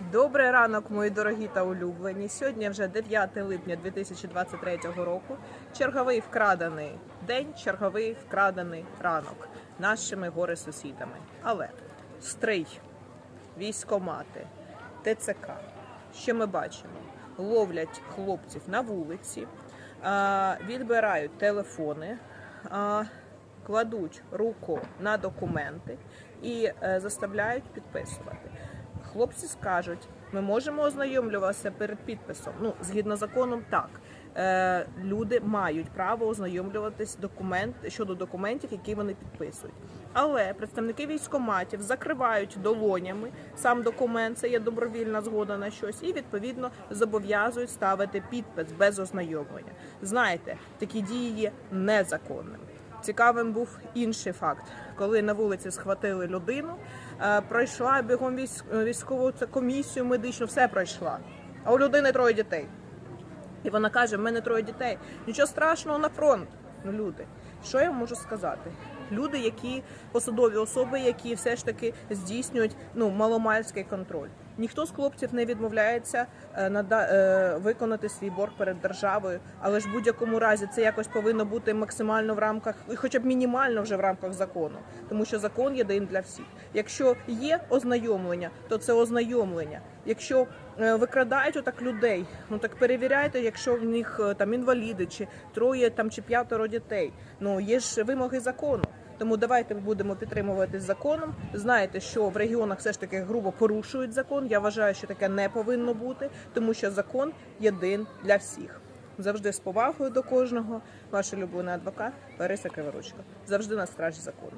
Добрий ранок, мої дорогі та улюблені. Сьогодні вже 9 липня 2023 року. Черговий вкрадений день, черговий вкрадений ранок нашими горе сусідами. Але стрий, військомати, ТЦК. Що ми бачимо? Ловлять хлопців на вулиці, відбирають телефони. Кладуть руку на документи і е, заставляють підписувати. Хлопці скажуть, ми можемо ознайомлюватися перед підписом. Ну, згідно з законом, так. Е, люди мають право ознайомлюватись документ щодо документів, які вони підписують. Але представники військоматів закривають долонями сам документ, це є добровільна згода на щось, і відповідно зобов'язують ставити підпис без ознайомлення. Знаєте, такі дії є незаконними. Цікавим був інший факт, коли на вулиці схватили людину, е, пройшла бігом військову комісію медичну, все пройшла. А у людини троє дітей. І вона каже: в мене троє дітей. Нічого страшного на фронт. Ну, люди, що я можу сказати? Люди, які посадові особи, які все ж таки здійснюють ну маломальський контроль. Ніхто з хлопців не відмовляється е, нада- е, виконати свій борг перед державою, але ж в будь-якому разі це якось повинно бути максимально в рамках, хоча б мінімально вже в рамках закону, тому що закон єдин для всіх. Якщо є ознайомлення, то це ознайомлення. Якщо е, викрадають отак людей, ну так перевіряйте, якщо в них там інваліди, чи троє там чи п'ятеро дітей. Ну є ж вимоги закону. Тому давайте будемо підтримувати законом. Знаєте, що в регіонах все ж таки грубо порушують закон. Я вважаю, що таке не повинно бути, тому що закон єдин для всіх. Завжди з повагою до кожного. Ваш улюблений адвокат Лариса Криворучка. Завжди на стражі закону.